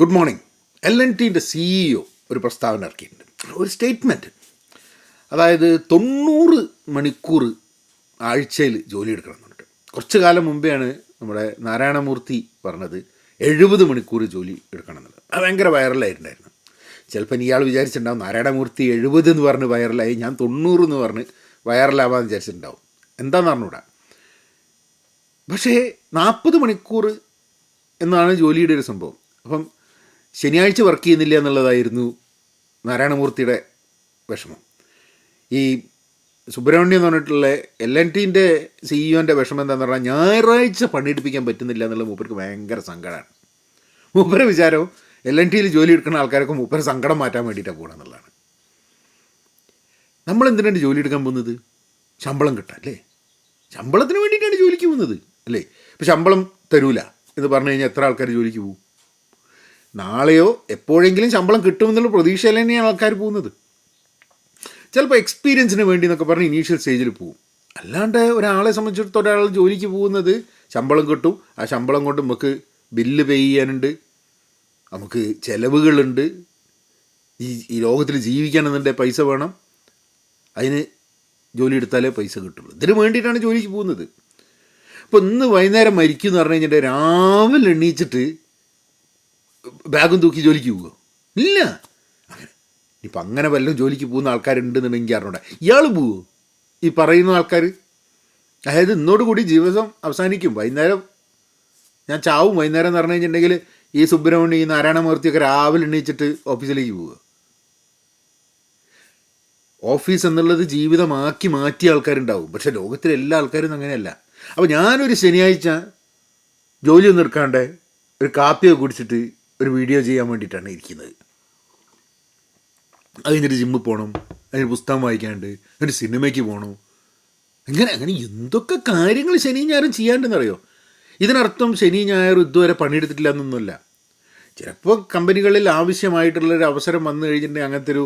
Good morning L and ടിന്റെ CEO ഒരു പ്രസ്താവന ഇറക്കിയിട്ടുണ്ട്. ഒരു സ്റ്റേറ്റ്മെന്റ് അതായത് തൊണ്ണൂറ് മണിക്കൂർ ആഴ്ചയിൽ ജോലി എടുക്കണം എന്നുണ്ട് കുറച്ച് കാലം മുമ്പെയാണ് നമ്മുടെ നാരായണമൂർത്തി പറഞ്ഞത് എഴുപത് മണിക്കൂർ ജോലി എടുക്കണം എന്നുള്ളത്. അത് ഭയങ്കര വൈറലായിട്ടുണ്ടായിരുന്നു. ചിലപ്പോൾ ഇയാൾ വിചാരിച്ചിട്ടുണ്ടാവും നാരായണമൂർത്തി എഴുപത് എന്ന് പറഞ്ഞ് വൈറലായി ഞാൻ തൊണ്ണൂറ് എന്ന് പറഞ്ഞ് വൈറലാവാന്ന് വിചാരിച്ചിട്ടുണ്ടാവും. എന്താണെന്ന് പറഞ്ഞുകൂടാ പക്ഷേ നാൽപ്പത് മണിക്കൂർ എന്നാണ് ജോലിയുടെ ഒരു സംഭവം. അപ്പം ശനിയാഴ്ച വർക്ക് ചെയ്യുന്നില്ല എന്നുള്ളതായിരുന്നു നാരായണമൂർത്തിയുടെ വിഷമം. ഈ സുബ്രഹ്മണ്യം എന്ന് പറഞ്ഞിട്ടുള്ള എൽ എൻ ടിന്റെ സിഇഒന്റെ വിഷമം എന്താണെന്ന് പറഞ്ഞാൽ ഞായറാഴ്ച പണിയെടുപ്പിക്കാൻ പറ്റുന്നില്ല എന്നുള്ളത് മൂപ്പർക്ക് ഭയങ്കര സങ്കടമാണ് മൂപ്പരെ വിചാരം എൽ എൻ ടിയിൽ ജോലി എടുക്കുന്ന ആൾക്കാരൊക്കെ മൂപ്പരെ സങ്കടം മാറ്റാൻ വേണ്ടിയിട്ടാണ് പോകണം എന്നുള്ളതാണ്. നമ്മൾ എന്തിനാണ് ജോലി എടുക്കാൻ പോകുന്നത്? ശമ്പളം കിട്ടാം അല്ലേ? ശമ്പളത്തിന് വേണ്ടിയിട്ടാണ് ജോലിക്ക് പോകുന്നത് അല്ലേ? ഇപ്പം ശമ്പളം തരൂല എന്ന് പറഞ്ഞു കഴിഞ്ഞാൽ എത്ര ആൾക്കാർ ജോലിക്ക് പോകും? നാളെയോ എപ്പോഴെങ്കിലും ശമ്പളം കിട്ടുമെന്നുള്ള പ്രതീക്ഷയിൽ തന്നെയാണ് ആൾക്കാർ പോകുന്നത്. ചിലപ്പോൾ എക്സ്പീരിയൻസിന് വേണ്ടി എന്നൊക്കെ പറഞ്ഞ് ഇനീഷ്യൽ സ്റ്റേജിൽ പോകും. അല്ലാണ്ട് ഒരാളെ സംബന്ധിച്ചിടത്തോളം ഒരാൾ ജോലിക്ക് പോകുന്നത് ശമ്പളം കിട്ടും. ആ ശമ്പളം കൊണ്ട് നമുക്ക് ബില്ല് പേ ചെയ്യാനുണ്ട്. നമുക്ക് ചിലവുകളുണ്ട്. ഈ ഈ ലോകത്തിൽ ജീവിക്കണമെന്നുണ്ടെങ്കിൽ പൈസ വേണം. അതിന് ജോലി എടുത്താലേ പൈസ കിട്ടുള്ളൂ. ഇതിന് വേണ്ടിയിട്ടാണ് ജോലിക്ക് പോകുന്നത്. അപ്പോൾ ഇന്ന് വൈകുന്നേരം മരിക്കും എന്ന് പറഞ്ഞു കഴിഞ്ഞിട്ട് രാവിലെ എണ്ണീച്ചിട്ട് ബാഗും തൂക്കി ജോലിക്ക് പോവുക ഇല്ല. അങ്ങനെ. ഇപ്പം അങ്ങനെ വല്ലതും ജോലിക്ക് പോകുന്ന ആൾക്കാരുണ്ടെന്നുണ്ടെങ്കിൽ അറിഞ്ഞൂടെ ഇയാൾ പോവുമോ ഈ പറയുന്ന ആൾക്കാർ അതായത് ഇന്നോട് കൂടി ജീവിതം അവസാനിക്കും. വൈകുന്നേരം ഞാൻ ചാവും. വൈകുന്നേരം എന്ന് പറഞ്ഞു കഴിഞ്ഞിട്ടുണ്ടെങ്കിൽ ഈ സുബ്രഹ്മണ്യം ഈ നാരായണമൂർത്തിയൊക്കെ രാവിലെ എണ്ണീച്ചിട്ട് ഓഫീസിലേക്ക് പോവുക ഓഫീസ് എന്നുള്ളത് ജീവിതമാക്കി മാറ്റിയ ആൾക്കാരുണ്ടാവും. പക്ഷെ ലോകത്തിലെ എല്ലാ ആൾക്കാരും അങ്ങനെയല്ല. അപ്പോൾ ഞാനൊരു ശനിയാഴ്ച ജോലിയൊന്നും എടുക്കാണ്ട് ഒരു കാപ്പിയൊക്കെ കുടിച്ചിട്ട് ഒരു വീഡിയോ ചെയ്യാൻ വേണ്ടിയിട്ടാണ് ഇരിക്കുന്നത്. അത് കഴിഞ്ഞിട്ട് ജിമ്മിൽ പോകണം അതിന് പുസ്തകം വായിക്കാണ്ട് ഒരു സിനിമയ്ക്ക് പോകണം അങ്ങനെ അങ്ങനെ എന്തൊക്കെ കാര്യങ്ങൾ ശനി ഞായറും ചെയ്യാണ്ടെന്നറിയോ ഇതിനർത്ഥം ശനി ഞായറും ഇതുവരെ പണിയെടുത്തിട്ടില്ല എന്നൊന്നുമല്ല. ചിലപ്പോൾ കമ്പനികളിൽ ആവശ്യമായിട്ടുള്ളൊരു അവസരം വന്നു കഴിഞ്ഞിട്ടുണ്ടെങ്കിൽ അങ്ങനത്തെ ഒരു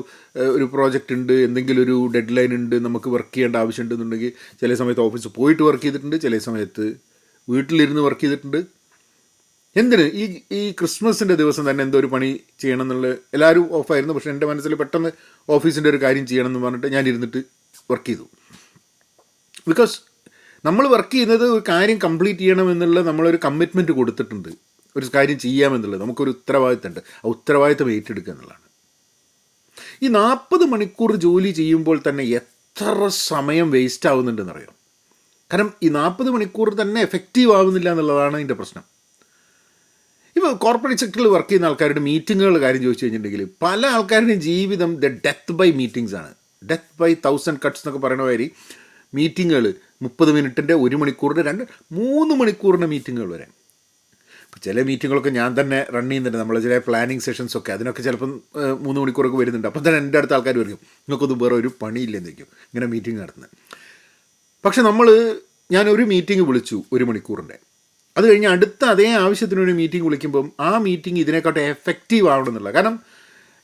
ഒരു പ്രോജക്റ്റ് ഉണ്ട്. എന്തെങ്കിലും ഒരു ഡെഡ് ലൈൻ ഉണ്ട്. നമുക്ക് വർക്ക് ചെയ്യേണ്ട ആവശ്യമുണ്ടെന്നുണ്ടെങ്കിൽ ചില സമയത്ത് ഓഫീസിൽ പോയിട്ട് വർക്ക് ചെയ്തിട്ടുണ്ട്. ചില സമയത്ത് വീട്ടിലിരുന്ന് വർക്ക് ചെയ്തിട്ടുണ്ട്. എന്തിന്? ഈ ഈ ക്രിസ്മസിന്റെ ദിവസം തന്നെ എന്തോ ഒരു പണി ചെയ്യണം എന്നുള്ള എല്ലാവരും ഓഫായിരുന്നു. പക്ഷെ എന്റെ മനസ്സിൽ പെട്ടെന്ന് ഓഫീസിന്റെ ഒരു കാര്യം ചെയ്യണം എന്ന് പറഞ്ഞിട്ട് ഞാൻ ഇരുന്നിട്ട് വർക്ക് ചെയ്തു. ബിക്കോസ് നമ്മൾ വർക്ക് ചെയ്യുന്നത് ഒരു കാര്യം കംപ്ലീറ്റ് ചെയ്യണം എന്നുള്ള നമ്മളൊരു കമ്മിറ്റ്മെന്റ് കൊടുത്തിട്ടുണ്ട്. ഒരു കാര്യം ചെയ്യാമെന്നുള്ളത്. നമുക്കൊരു ഉത്തരവാദിത്തമുണ്ട്. ആ ഉത്തരവാദിത്തം ഏറ്റെടുക്കുക എന്നുള്ളതാണ്. ഈ നാൽപ്പത് മണിക്കൂർ ജോലി ചെയ്യുമ്പോൾ തന്നെ എത്ര സമയം വേസ്റ്റ് ആവുന്നുണ്ടെന്നറിയാം? കാരണം ഈ നാൽപ്പത് മണിക്കൂർ തന്നെ എഫക്റ്റീവ് ആവുന്നില്ല എന്നുള്ളതാണ് അതിന്റെ പ്രശ്നം. ഇപ്പോൾ കോർപ്പറേറ്റ് സെക്ടറിൽ വർക്ക് ചെയ്യുന്ന ആൾക്കാരുടെ മീറ്റിങ്ങുകളുടെ കാര്യം ചോദിച്ചു കഴിഞ്ഞിട്ടുണ്ടെങ്കിൽ പല ആൾക്കാരുടെയും ജീവിതം ദ ഡെത്ത് ബൈ മീറ്റിംഗ്സ് ആണ്. ഡെത്ത് ബൈ തൗസൻഡ് കട്ട്സ് എന്നൊക്കെ പറയുന്ന മാതിരി മീറ്റിങ്ങുകൾ മുപ്പത് മിനിറ്റിന്റെ ഒരു മണിക്കൂറിന്റെ രണ്ട് മൂന്ന് മണിക്കൂറിന്റെ മീറ്റിങ്ങുകൾ വരെ. ചില മീറ്റിങ്ങുകളൊക്കെ ഞാൻ തന്നെ റൺ ചെയ്യുന്നുണ്ട്. നമ്മൾ ചില പ്ലാനിങ് സെഷൻസ് ഒക്കെ അതിനൊക്കെ ചിലപ്പം മൂന്ന് മണിക്കൂറൊക്കെ വരുന്നുണ്ട്. അപ്പം തന്നെ എന്റെ അടുത്ത ആൾക്കാർ വരും നിങ്ങൾക്കൊന്നും വേറെ ഒരു പണിയില്ലെന്നിരിക്കും ഇങ്ങനെ മീറ്റിംഗ് നടത്തുന്നത്. പക്ഷെ നമ്മൾ ഞാൻ ഒരു മീറ്റിംഗ് വിളിച്ചു ഒരു മണിക്കൂറിന്റെ അത് കഴിഞ്ഞ് അടുത്ത അതേ ആവശ്യത്തിനൊരു മീറ്റിംഗ് വിളിക്കുമ്പം ആ മീറ്റിംഗ് ഇതിനെക്കാട്ടും എഫക്റ്റീവ് ആവണം എന്നുള്ള കാരണം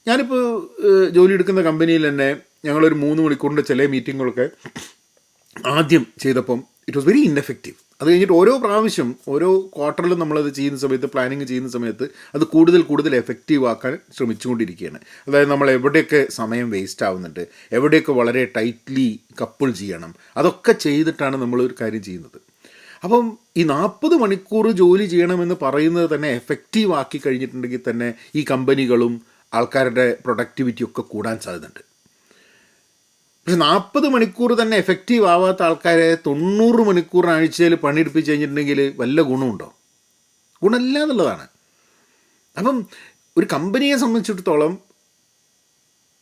ഞാനിപ്പോൾ ജോലി എടുക്കുന്ന കമ്പനിയിൽ തന്നെ ഞങ്ങളൊരു മൂന്ന് മണിക്കൂറിന്റെ ചില മീറ്റിങ്ങുകളൊക്കെ ആദ്യം ചെയ്തപ്പം ഇറ്റ് വാസ് വെരി ഇൻഎഫക്റ്റീവ് അത് കഴിഞ്ഞിട്ട് ഓരോ പ്രാവശ്യം ഓരോ ക്വാർട്ടറിലും നമ്മളത് ചെയ്യുന്ന സമയത്ത് പ്ലാനിങ് ചെയ്യുന്ന സമയത്ത് അത് കൂടുതൽ കൂടുതൽ എഫക്റ്റീവ് ആക്കാൻ ശ്രമിച്ചുകൊണ്ടിരിക്കുകയാണ്. അതായത് നമ്മൾ എവിടെയൊക്കെ സമയം വേസ്റ്റ് ആവുന്നുണ്ട് എവിടെയൊക്കെ വളരെ ടൈറ്റ്ലി കപ്പിൾ ചെയ്യണം അതൊക്കെ ചെയ്തിട്ടാണ് നമ്മൾ ഒരു കാര്യം ചെയ്യുന്നത്. അപ്പം ഈ നാൽപ്പത് മണിക്കൂർ ജോലി ചെയ്യണമെന്ന് പറയുന്നത് തന്നെ എഫക്റ്റീവ് ആക്കി കഴിഞ്ഞിട്ടുണ്ടെങ്കിൽ തന്നെ ഈ കമ്പനികളും ആൾക്കാരുടെ പ്രൊഡക്ടിവിറ്റി ഒക്കെ കൂടാൻ സാധ്യതയുണ്ട്. പക്ഷെ നാൽപ്പത് മണിക്കൂർ തന്നെ എഫക്റ്റീവ് ആവാത്ത ആൾക്കാരെ തൊണ്ണൂറ് മണിക്കൂർ ആഴ്ചയിൽ പണിയെടുപ്പിച്ച് കഴിഞ്ഞിട്ടുണ്ടെങ്കിൽ വല്ല ഗുണമുണ്ടോ ഗുണമില്ല എന്നുള്ളതാണ്. അപ്പം ഒരു കമ്പനിയെ സംബന്ധിച്ചിടത്തോളം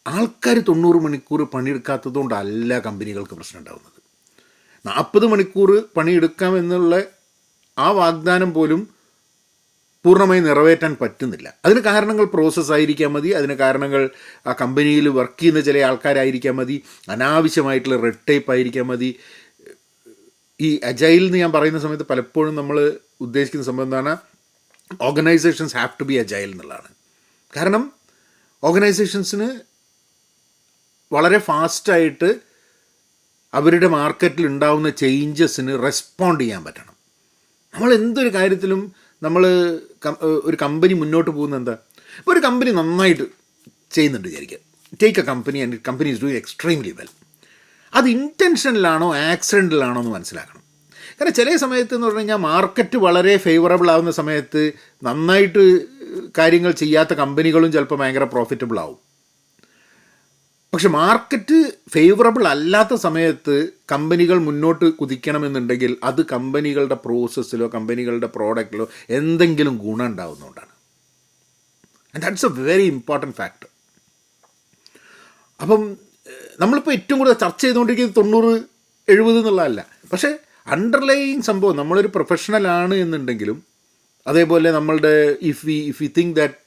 ആൾക്കാർ തൊണ്ണൂറ് മണിക്കൂർ പണിയെടുക്കാത്തത് കൊണ്ടല്ല കമ്പനികൾക്ക് പ്രശ്നം ഉണ്ടാകുന്നത് നാൽപ്പത് മണിക്കൂർ പണിയെടുക്കാം എന്നുള്ള ആ വാഗ്ദാനം പോലും പൂർണമായി നിറവേറ്റാൻ പറ്റുന്നില്ല. അതിന് കാരണങ്ങൾ പ്രോസസ്സ് ആയിരിക്കാൻ മതി. അതിന് കാരണങ്ങൾ ആ കമ്പനിയിൽ വർക്ക് ചെയ്യുന്ന ചില ആൾക്കാരായിരിക്കാം മതി. അനാവശ്യമായിട്ടുള്ള റെഡ് ടൈപ്പ് ആയിരിക്കാം മതി. ഈ അജൈൽ എന്ന് ഞാൻ പറയുന്ന സമയത്ത് പലപ്പോഴും നമ്മൾ ഉദ്ദേശിക്കുന്ന സംഭവം എന്താണ്? Organisations have to be agile എന്നുള്ളതാണ്. കാരണം ഓർഗനൈസേഷൻസിന് വളരെ ഫാസ്റ്റായിട്ട് അവരുടെ മാർക്കറ്റിൽ ഉണ്ടാവുന്ന ചേഞ്ചസിന് റെസ്പോണ്ട് ചെയ്യാൻ പറ്റണം. നമ്മൾ എന്തൊരു കാര്യത്തിലും നമ്മൾ ഒരു കമ്പനി മുന്നോട്ട് പോകുന്ന എന്താ? ഇപ്പോൾ ഒരു കമ്പനി നന്നായിട്ട് ചെയ്യുന്നുണ്ട് വിചാരിക്കുക. Take a company and company is doing extremely well അത് ഇന്റൻഷനിലാണോ ആക്സിഡന്റിലാണോ എന്ന് മനസ്സിലാക്കണം. കാരണം ചില സമയത്ത് എന്ന് പറഞ്ഞു കഴിഞ്ഞാൽ മാർക്കറ്റ് വളരെ ഫേവറബിൾ ആവുന്ന സമയത്ത് നന്നായിട്ട് കാര്യങ്ങൾ ചെയ്യാത്ത കമ്പനികളും ചിലപ്പോൾ ഭയങ്കര പ്രോഫിറ്റബിൾ ആവും. പക്ഷെ മാർക്കറ്റ് ഫേവറബിൾ അല്ലാത്ത സമയത്ത് കമ്പനികൾ മുന്നോട്ട് കുതിക്കണമെന്നുണ്ടെങ്കിൽ അത് കമ്പനികളുടെ പ്രോസസ്സിലോ കമ്പനികളുടെ പ്രോഡക്റ്റിലോ എന്തെങ്കിലും ഗുണം ഉണ്ടാവുന്നതുകൊണ്ടാണ്. And that's a very important factor അപ്പം നമ്മളിപ്പോൾ ഏറ്റവും കൂടുതൽ ചർച്ച ചെയ്തുകൊണ്ടിരിക്കുന്നത് തൊണ്ണൂറ് എഴുപത് എന്നുള്ളതല്ല. പക്ഷേ അണ്ടർലൈയിങ് സംഭവം നമ്മളൊരു പ്രൊഫഷണലാണ് എന്നുണ്ടെങ്കിലും അതേപോലെ നമ്മളുടെ if we if you think that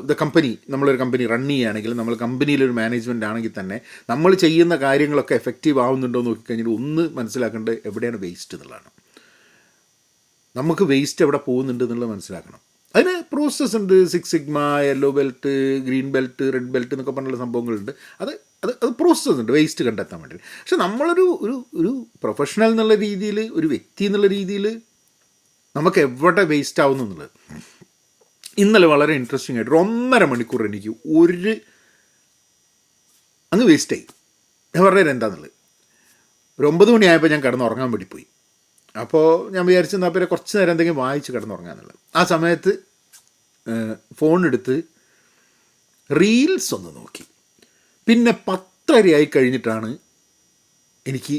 the company നമ്മളൊരു കമ്പനി റൺ ചെയ്യുകയാണെങ്കിൽ നമ്മൾ കമ്പനിയിലൊരു മാനേജ്മെന്റ് ആണെങ്കിൽ തന്നെ നമ്മൾ ചെയ്യുന്ന കാര്യങ്ങളൊക്കെ എഫക്റ്റീവ് ആവുന്നുണ്ടോ എന്ന് നോക്കിക്കഴിഞ്ഞാൽ ഒന്ന് മനസ്സിലാക്കേണ്ടത് എവിടെയാണ് വേസ്റ്റ് എന്നുള്ളതാണ്. നമുക്ക് വേസ്റ്റ് എവിടെ പോകുന്നുണ്ട് എന്നുള്ളത് മനസ്സിലാക്കണം. അതിന് പ്രോസസ്സ് ഉണ്ട്. Six sigma yellow belt green belt red belt എന്നൊക്കെ പറഞ്ഞുള്ള സംഭവങ്ങളുണ്ട്. അത് അത് അത് പ്രോസസ്സ് ഉണ്ട്. വേസ്റ്റ് കണ്ടെത്താൻ വേണ്ടി പക്ഷെ നമ്മളൊരു ഒരു ഒരു പ്രൊഫഷണൽ എന്നുള്ള രീതിയിൽ ഒരു വ്യക്തി എന്നുള്ള രീതിയിൽ നമുക്ക് എവിടെ വേസ്റ്റ് ആവുന്നു എന്നുള്ളത് ഇന്നലെ വളരെ ഇൻട്രസ്റ്റിംഗ് ആയിട്ട് ഒന്നര മണിക്കൂർ എനിക്ക് ഒരു അങ്ങ് വേസ്റ്റായി ഞാൻ പറഞ്ഞത് എന്താണെന്നുള്ളത് ഒരു ഒമ്പത് മണിയായപ്പോൾ ഞാൻ കിടന്ന് ഉറങ്ങാൻ വേണ്ടി പോയി. അപ്പോൾ ഞാൻ വിചാരിച്ചു എന്നാൽ പിന്നെ കുറച്ച് നേരം എന്തെങ്കിലും വായിച്ച് കിടന്നുറങ്ങാന്നുള്ളത്. ആ സമയത്ത് ഫോണെടുത്ത് റീൽസ് ഒന്ന് നോക്കി. പിന്നെ പത്തരയായി കഴിഞ്ഞിട്ടാണ് എനിക്ക്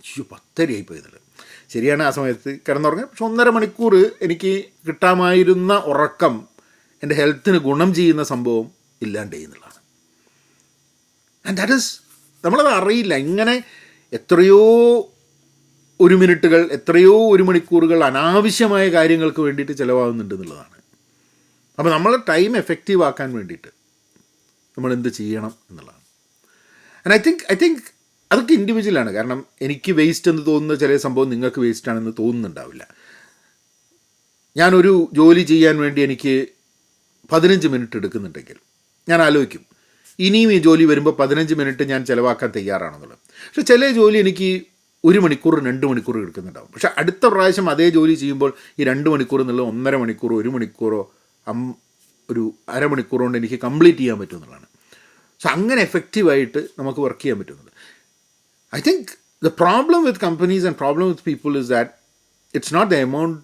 അയ്യോ പത്തരയായി പോയെന്നുള്ളത് ശരിയാണ് ആ സമയത്ത് കിടന്നുറങ്ങുക. പക്ഷെ ഒന്നര മണിക്കൂർ എനിക്ക് കിട്ടാമായിരുന്ന ഉറക്കം എന്റെ ഹെൽത്തിന് ഗുണം ചെയ്യുന്ന സംഭവം ഇല്ലാണ്ട് ചെയ്യുന്നുള്ളതാണ്. ആൻഡ് ദാറ്റ് ഇസ് നമ്മളത് അറിയില്ല. ഇങ്ങനെ എത്രയോ ഒരു മിനിറ്റുകൾ എത്രയോ ഒരു മണിക്കൂറുകൾ അനാവശ്യമായ കാര്യങ്ങൾക്ക് വേണ്ടിയിട്ട് ചിലവാകുന്നുണ്ട് എന്നുള്ളതാണ്. അപ്പോൾ നമ്മൾ ടൈം എഫക്റ്റീവ് ആക്കാൻ വേണ്ടിയിട്ട് നമ്മൾ എന്ത് ചെയ്യണം എന്നുള്ളതാണ്. And I think I think അതൊക്കെ ഇൻഡിവിജ്വലാണ് കാരണം എനിക്ക് വേസ്റ്റ് എന്ന് തോന്നുന്ന ചില സംഭവം നിങ്ങൾക്ക് വേസ്റ്റ് ആണെന്ന് തോന്നുന്നുണ്ടാവില്ല. ഞാനൊരു ജോലി ചെയ്യാൻ വേണ്ടി എനിക്ക് പതിനഞ്ച് മിനിറ്റ് എടുക്കുന്നുണ്ടെങ്കിൽ ഞാൻ ആലോചിക്കും. ഇനിയും ഈ ജോലി വരുമ്പോൾ പതിനഞ്ച് മിനിറ്റ് ഞാൻ ചിലവാക്കാൻ തയ്യാറാണെന്നുള്ളത്. പക്ഷെ ചില ജോലി എനിക്ക് ഒരു മണിക്കൂർ രണ്ട് മണിക്കൂർ എടുക്കുന്നുണ്ടാവും. പക്ഷെ അടുത്ത പ്രാവശ്യം അതേ ജോലി ചെയ്യുമ്പോൾ ഈ രണ്ട് മണിക്കൂർ എന്നുള്ള ഒന്നര മണിക്കൂറോ ഒരു മണിക്കൂറോ അം ഒരു അരമണിക്കൂർ കൊണ്ട് എനിക്ക് കംപ്ലീറ്റ് ചെയ്യാൻ പറ്റുമെന്നുള്ളതാണ് സോ അങ്ങനെ എഫക്റ്റീവായിട്ട് നമുക്ക് വർക്ക് ചെയ്യാൻ പറ്റുന്നത് I think the problem with companies and problem with people is that it's not the amount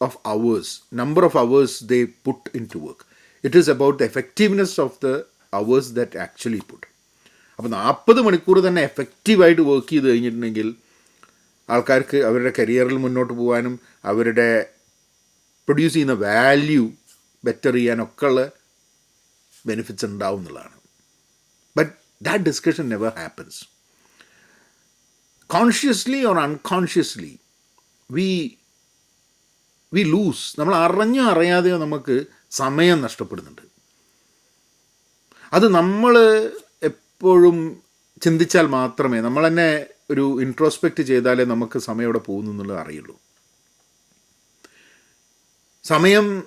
of hours, number of hours they put into work. It is about the effectiveness of the hours that actually put. അപ്പോൾ നാൽപ്പത് മണിക്കൂർ തന്നെ എഫക്റ്റീവായിട്ട് work ചെയ്ത് കഴിഞ്ഞിട്ടുണ്ടെങ്കിൽ ആൾക്കാർക്ക് അവരുടെ കരിയറിൽ മുന്നോട്ട് പോകാനും അവരുടെ പ്രൊഡ്യൂസ് ചെയ്യുന്ന വാല്യൂ ബെറ്റർ ചെയ്യാനൊക്കെ ഉള്ള ബെനിഫിറ്റ്സ് ഉണ്ടാവും എന്നുള്ളതാണ് but that discussion never happens consciously or unconsciously we we lose നമ്മൾ അറിഞ്ഞോ അറിയാതെയോ നമുക്ക് സമയം നഷ്ടപ്പെടുന്നുണ്ട്. അത് നമ്മൾ എപ്പോഴും ചിന്തിച്ചാൽ മാത്രമേ നമ്മൾ തന്നെ ഒരു ഇൻട്രോസ്പെക്റ്റ് ചെയ്താലേ നമുക്ക് സമയം അവിടെ പോകുന്നു എന്നുള്ളത് അറിയുള്ളൂ. സമയം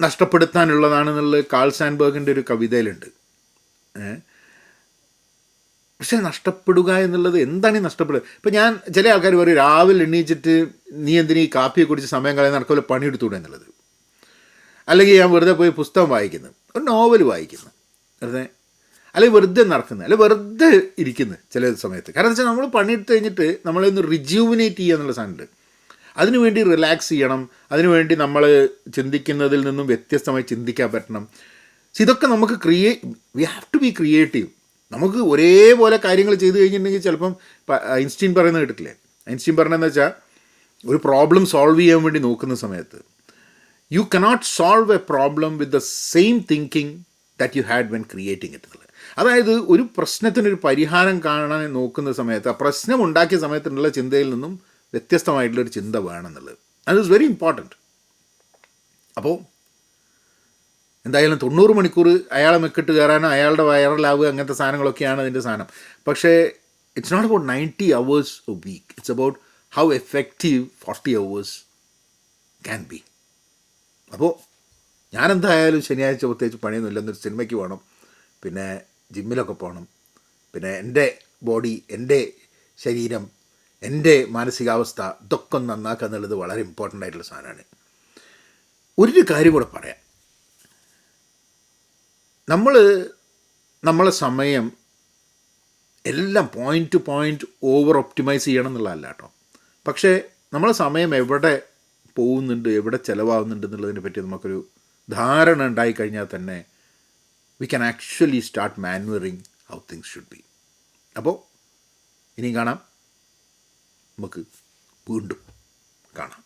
നഷ്ടപ്പെടുത്താനുള്ളതാണെന്നുള്ളത് കാൾ സാൻബർഗിന്റെ ഒരു കവിതയിലുണ്ട്. ഏ? പക്ഷെ നഷ്ടപ്പെടുക എന്നുള്ളത് എന്താണ് ഈ നഷ്ടപ്പെടുക? ഇപ്പം ഞാൻ ചില ആൾക്കാർ പറയും രാവിലെ എണ്ണീച്ചിട്ട് നീ എന്തിനീ ഈ കാപ്പിയെ കുടിച്ച് സമയം കളയുന്ന നടക്കുമല്ലോ പണിയെടുത്തൂടെ എന്നുള്ളത്. അല്ലെങ്കിൽ ഞാൻ വെറുതെ പോയി പുസ്തകം വായിക്കുന്നു ഒരു നോവൽ വായിക്കുന്നു വെറുതെ. അല്ലെങ്കിൽ വെറുതെ നടക്കുന്നത് അല്ലെങ്കിൽ വെറുതെ ഇരിക്കുന്നു ചില സമയത്ത്. കാരണം വെച്ചാൽ നമ്മൾ പണിയെടുത്ത് കഴിഞ്ഞിട്ട് നമ്മളൊന്ന് റിജ്യൂവിനേറ്റ് ചെയ്യുക എന്നുള്ള സാധനമുണ്ട്. അതിനുവേണ്ടി റിലാക്സ് ചെയ്യണം അതിനുവേണ്ടി നമ്മൾ ചിന്തിക്കുന്നതിൽ നിന്നും വ്യത്യസ്തമായി ചിന്തിക്കാൻ പറ്റണം. ഇതൊക്കെ നമുക്ക് ക്രിയേ we have to be creative നമുക്ക് ഒരേപോലെ കാര്യങ്ങൾ ചെയ്തു കഴിഞ്ഞിട്ടുണ്ടെങ്കിൽ ചിലപ്പം ഐൻസ്റ്റീൻ പറയുന്നത് കേട്ടിട്ടില്ലേ? ഐൻസ്റ്റീൻ പറഞ്ഞതെന്ന് വെച്ചാൽ ഒരു പ്രോബ്ലം സോൾവ് ചെയ്യാൻ വേണ്ടി നോക്കുന്ന സമയത്ത് you cannot solve a problem with the same thinking that you had when creating it അതായത് ഒരു പ്രശ്നത്തിനൊരു പരിഹാരം കാണാൻ നോക്കുന്ന സമയത്ത് ആ പ്രശ്നം ഉണ്ടാക്കിയ സമയത്തുള്ള ചിന്തയിൽ നിന്നും വ്യത്യസ്തമായിട്ടുള്ളൊരു ചിന്ത വേണമെന്നുള്ളത് അത് ഇസ് വെരി ഇമ്പോർട്ടന്റ് അപ്പോൾ എന്തായാലും തൊണ്ണൂറ് മണിക്കൂർ അയാളെ മെക്കിട്ട് കയറാനോ അയാളുടെ വൈറലാവുക അങ്ങനത്തെ സാധനങ്ങളൊക്കെയാണ് അതിന്റെ സാധനം. പക്ഷേ it's not about ninety hours a week it's about how effective forty hours can be അപ്പോൾ ഞാനെന്തായാലും ശനിയാഴ്ച പ്രത്യേകിച്ച് പണിയൊന്നുമില്ല എന്നൊരു സിനിമയ്ക്ക് പോകണം. പിന്നെ ജിമ്മിലൊക്കെ പോകണം. പിന്നെ എന്റെ ബോഡി എന്റെ ശരീരം എന്റെ മാനസികാവസ്ഥ ഇതൊക്കെ നന്നാക്കുക എന്നുള്ളത് വളരെ ഇമ്പോർട്ടന്റ് ആയിട്ടുള്ള സാധനമാണ്. ഒരു കാര്യം കൂടെ പറയാം. നമ്മൾ നമ്മളെ സമയം എല്ലാം point to point over optimise ചെയ്യണം എന്നുള്ളതല്ല കേട്ടോ. പക്ഷേ നമ്മളെ സമയം എവിടെ പോകുന്നുണ്ട് എവിടെ ചിലവാകുന്നുണ്ട് എന്നുള്ളതിനെ പറ്റി നമുക്കൊരു ധാരണ ഉണ്ടായിക്കഴിഞ്ഞാൽ തന്നെ we can actually start manoeuvring how things should be അപ്പോൾ ഇനിയും കാണാം. നമുക്ക് വീണ്ടും കാണാം.